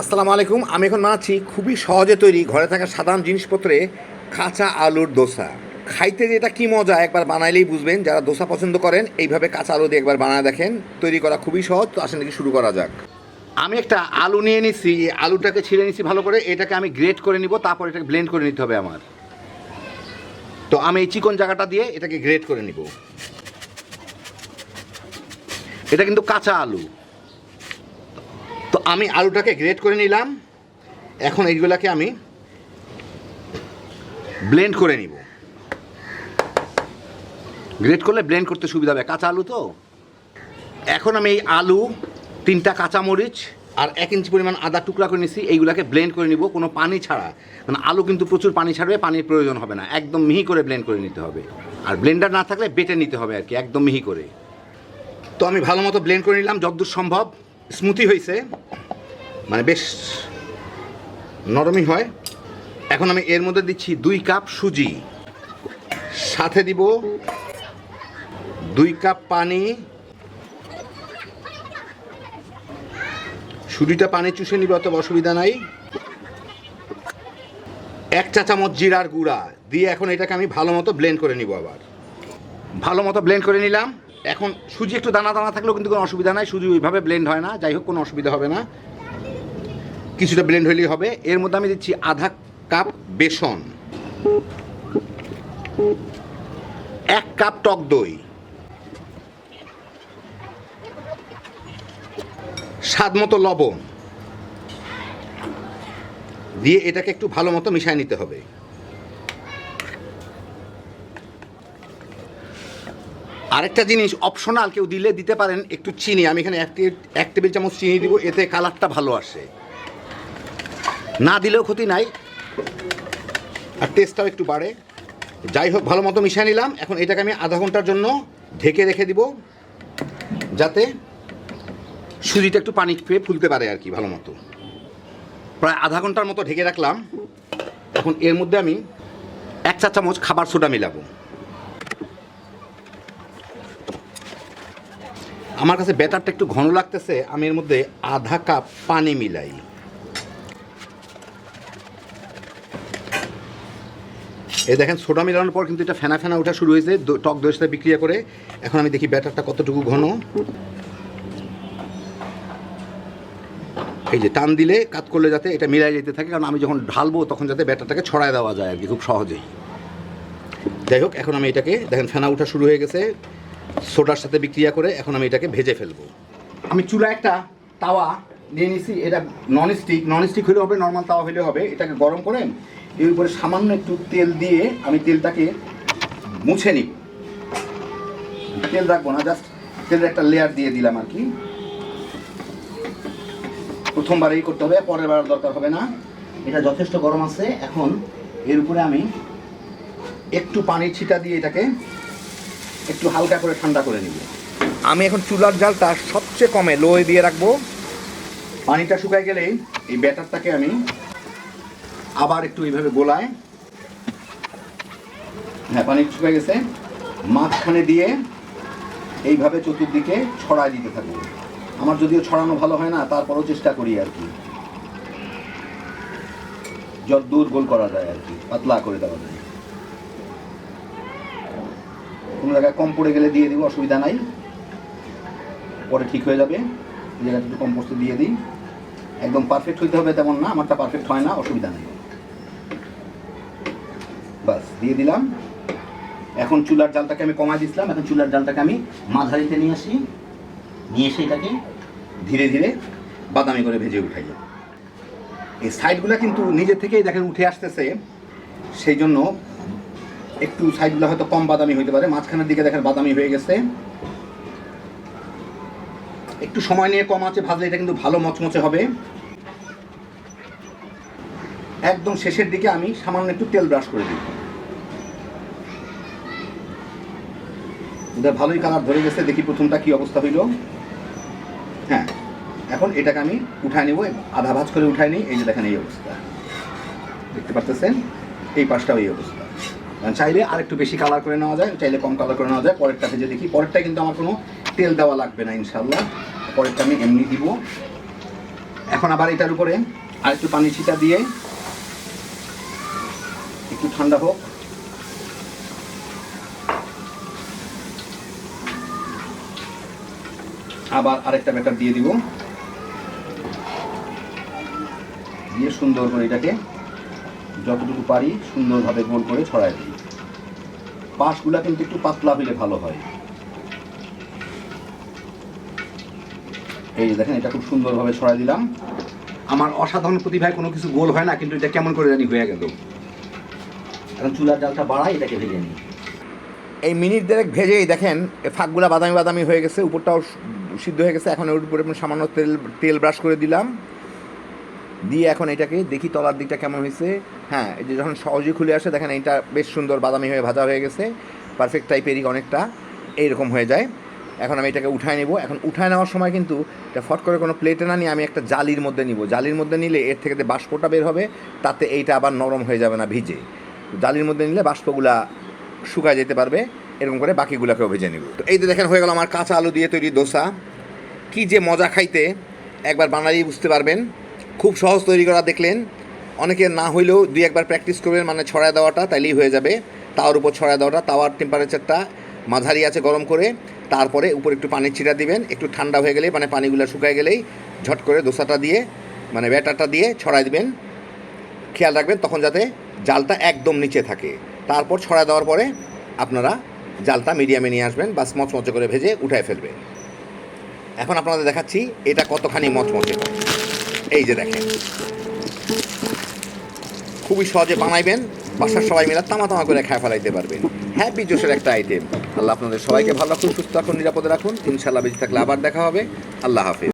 আসসালামু আলাইকুম। আমি এখন বানাচ্ছি খুবই সহজে তৈরি, ঘরে থাকা সাধারণ জিনিসপত্রে কাঁচা আলুর দোসা। খাইতে যে এটা কী মজা, একবার বানাইলেই বুঝবেন। যারা দোসা পছন্দ করেন, এইভাবে কাঁচা আলু দিয়ে একবার বানায় দেখেন। তৈরি করা খুবই সহজ। তো আসেন দেখি শুরু করা যাক। আমি একটা আলু নিয়ে নিছি আলুটাকে ছিঁড়ে নিছি ভালো করে। এটাকে আমি গ্রেট করে নিব, তারপর এটাকে ব্লেন্ড করে নিতে হবে আমার। তো আমি এই চিকন জায়গাটা দিয়ে এটাকে গ্রেট করে নিব। এটা কিন্তু কাঁচা আলু। তো আমি আলুটাকে গ্রেট করে নিলাম। এখন এইগুলাকে আমি ব্লেন্ড করে নিব। গ্রেট করলে ব্লেন্ড করতে সুবিধা হবে। কাঁচা আলু তো? এখন আমি এই আলু, তিনটা কাঁচামরিচ আর এক ইঞ্চি পরিমাণ আদা টুকরা করে নিছি। এইগুলাকে ব্লেন্ড করে নিব। কোনো পানি ছাড়া। মানে আলু কিন্তু প্রচুর পানি ছাড়বে, পানির প্রয়োজন হবে না। একদম মিহি করে ব্লেন্ড করে নিতে হবে। আর ব্লেন্ডার না থাকলে বেটে নিতে হবে আর কি, একদম মিহি করে। তো আমি ভালো মতো ব্লেন্ড করে নিলাম, যতদূর সম্ভব। স্মুথি হয়েছে মানে বেশ নরমই হয়। এখন আমি এর মধ্যে দিচ্ছি দুই কাপ সুজি। সাথে দিব দুই কাপ পানি। সুজিটা পানি চুষে নিবে অত অসুবিধা নাই। এক চা চামচ জিরার গুঁড়া। দিয়ে এখন এটাকে আমি ভালো মতো ব্লেন্ড করে নিব আবার। ভালো মতো ব্লেন্ড করে নিলাম। এখন সুজি একটু দানা দানা থাকলেও কিন্তু কোনো অসুবিধা নাই। সুজি ওইভাবে ব্লেন্ড হয় না। যাই হোক, কোনো অসুবিধা হবে না। কিছুটা ব্লেন্ড হলেই হবে। এর মধ্যে আমি দিচ্ছি আধা কাপ বেসন। এক কাপ টক দই। স্বাদ মতো লবণ। দিয়ে এটাকে একটু ভালো মতো মিশিয়ে নিতে হবে। আরেকটা জিনিস অপশনাল কেউ দিলে দিতে পারেন একটু চিনি। আমি এখানে এক টেবিল চামচ চিনি দিব, এতে কালারটা ভালো আসে। না দিলেও ক্ষতি নাই। আর টেস্টটাও একটু বাড়ে। যাই হোক, ভালো মতো মিশিয়ে নিলাম। এখন এটাকে আমি আধা ঘণ্টার জন্য ঢেকে রেখে দিব, যাতে সুজিটা একটু পানি পেয়ে ফুলতে পারে আর কি, ভালো মতো। প্রায় আধা ঘণ্টার মতো ঢেকে রাখলাম। এখন এর মধ্যে আমি এক চা চামচ খাবার সোডা মিলাবো। আমার কাছে ব্যাটারটা একটু ঘন লাগতেছে, আমি এর মধ্যে আধা কাপ পানি মিলাই। এই দেখেন, সোডা মিলানোর পর কিন্তু এটা ফেনা ফেনা ওঠা শুরু হয়েছে টক দইয়ের সাথে বিক্রিয়া করে। এখন আমি দেখি ব্যাটারটা কতটুকু ঘন। এই যে টান দিলে কাত করলে যাতে এটা মিলাই যেতে থাকে, কারণ আমি যখন ঢালবো তখন যাতে ব্যাটারটাকে ছড়ায় দেওয়া যায় আর কি, খুব সহজেই। যাই হোক, এখন আমি এটাকে, দেখেন ফেনা ওঠা শুরু হয়ে গেছে। সোডার সাথে বিক্রিয়া করে এখন আমি এটাকে ভেজে ফেলব। আমি চুলা একটা তাওয়া নিয়ে নিছি, এটা নন স্টিক নন স্টিক হলেও হবে নর্মাল তাওয়া হলেও হবে। এটাকে গরম করে এর উপরে সামান্য একটু তেল দিয়ে আমি তেলটাকে মুছে নিব তেল রাখব না জাস্ট তেলের একটা লেয়ার দিয়ে দিলাম আর কি। প্রথমবার এই করতে হবে, পরের বার দরকার হবে না। এটা যথেষ্ট গরম আছে। এখন এর উপরে আমি একটু পানির ছিটা দিয়ে এটাকে একটু হালকা করে ঠান্ডা করে নিব। আমি এখন চুলার জালটা সবচেয়ে কমে লোয়ে দিয়ে রাখব। পানিটা শুকায় গেলেই এই ব্যাটারটাকে আমি আবার একটু এইভাবে গোলায়। হ্যাঁ পানি শুকায় গেছে। মাঝখানে দিয়ে এইভাবে চতুর্দিকে ছড়ায় দিতে থাকব। আমার যদিও ছড়ানো ভালো হয় না তারপরও চেষ্টা করি আর কি। যত দূর গোল করা যায় আর কি পাতলা করে দেওয়া যায়। কোনো জায়গায় কম পড়ে গেলে দিয়ে দিব, অসুবিধা নাই। পরে ঠিক হয়ে যাবে। জায়গাটা একটু কম পড়তে দিয়ে দিই, একদম পারফেক্ট হইতে হবে তেমন না, আমারটা পারফেক্ট হয় না, অসুবিধা নেই। বাস, দিয়ে দিলাম। এখন চুলার জালটাকে আমি কমাই দিছিলাম, এখন চুলার জালটাকে আমি মাঝারিতে নিয়ে আসি। নিয়ে এসে এটাকে ধীরে ধীরে বাদামি করে ভেজে উঠাই এই সাইডগুলো কিন্তু নিজে থেকেই দেখেন উঠে আসতেছে, সেই জন্য একটু সাইডগুলো হয়তো কম বাদামি হইতে পারে, মাঝখানের দিকে দেখেন বাদামি হয়ে গেছে। একটু সময় নিয়ে কম আছে, ভাজলে এটা কিন্তু ভালো মচমচে হবে। একদম শেষের দিকে আমি সামান্য একটু তেল ব্রাশ করে দিই। ভালোই কালার ধরে গেছে, দেখি প্রথমটা কি অবস্থা হইল। হ্যাঁ এখন এটাকে আমি উঠায় নেব, আধা ভাজ করে উঠায় নিই, এই যে দেখেন এই অবস্থা। দেখতে পারতেছেন? এই পাশটাও এই অবস্থা। চাইলে আর একটু বেশি কালার করে নেওয়া যায়, চাইলে কম কালার করে নেওয়া যায়। পরেরটা ভেজে দেখি। পরেরটা কিন্তু আমার কোনো তেল দেওয়া লাগবে না ইনশাল্লাহ পরেরটা আমি এমনি দিব। এখন আবার এটার উপরে আর একটু পানি ছিটা দিয়ে একটু ঠান্ডা হোক। আবার আরেকটা ব্যাটার দিয়ে দিব। দিয়ে সুন্দর করে এটাকে যতটুকু পারি সুন্দরভাবে গোল করে ছড়াই দিই। পাশগুলা কিন্তু একটু পাতলা হলে ভালো হয়। এই দেখেন, এটা খুব সুন্দরভাবে ছড়াই দিলাম। আমার অসাধারণ প্রতিভায় কোনো কিছু গোল হয় না, কিন্তু এটা কেমন করে জানি হয়ে গেল। এখন চুলার ডালটা বাড়াই এটাকে ভেজে নিই। এই মিনিট দেড়েক ভেজেই দেখেন ফাঁকগুলা বাদামি বাদামি হয়ে গেছে, উপরটাও সিদ্ধ হয়ে গেছে। এখন ওর উপরে সামান্য তেল তেল ব্রাশ করে দিলাম। দিয়ে এখন এটাকে দেখি তলার দিকটা কেমন হয়েছে। হ্যাঁ যে যখন সহজে খুলে আসে, দেখেন এটা বেশ সুন্দর বাদামি হয়ে ভাজা হয়ে গেছে। পারফেক্ট টাইপেরই অনেকটা। এইরকম হয়ে যায়। এখন আমি এটাকে উঠায় নেব। এখন উঠায় নেওয়ার সময় কিন্তু এটা ফট করে কোনো প্লেটে না নিয়ে আমি একটা জালির মধ্যে নিব। জালির মধ্যে নিলে এর থেকে যে বাষ্পটা বের হবে, তাতে এইটা আবার নরম হয়ে যাবে না ভিজে। জালির মধ্যে নিলে বাষ্পগুলা শুকায় যেতে পারবে। এরকম করে বাকিগুলোকেও ভেজে নেব। তো এই যে দেখেন হয়ে গেল আমার কাঁচা আলু দিয়ে তৈরি দোসা। কি যে মজা খাইতে, একবার বানালেই বুঝতে পারবেন। খুব সহজ তৈরি করা দেখলেন। অনেকে না হইলেও দুই একবার প্র্যাকটিস করবেন মানে ছড়ায় দেওয়াটা তাইলেই হয়ে যাবে। তাওয়ার উপর ছড়ায় দেওয়াটা, তাওয়ার টেম্পারেচারটা মাঝারি আছে গরম করে, তারপরে উপরে একটু পানির ছিটা দিবেন, একটু ঠান্ডা হয়ে গেলেই মানে পানিগুলো শুকায় গেলেই ঝট করে দোসাটা দিয়ে মানে ব্যাটারটা দিয়ে ছড়াই দিবেন। খেয়াল রাখবেন, তখন যাতে জালটা একদম নিচে থাকে। তারপর ছড়া দেওয়ার পরে আপনারা জালটা মিডিয়ামে নিয়ে আসবেন বা মচমচে করে ভেজে উঠায় ফেলবেন। এখন আপনাদের দেখাচ্ছি, এটা কতখানি মচমচে হয়। এই যে দেখেন। খুবই সহজে বানাইবেন, বাসার সবাই মিলে তামা তামা করে খায় ফেলাইতে পারবেন। হ্যাপি জোশের একটা আইটেম আল্লাহ আপনাদের সবাইকে ভালো রাখুন, সুস্থ রাখুন, নিরাপদে রাখুন। ইনশাল্লাহ বেঁচে থাকলে আবার দেখা হবে। আল্লাহ হাফিজ।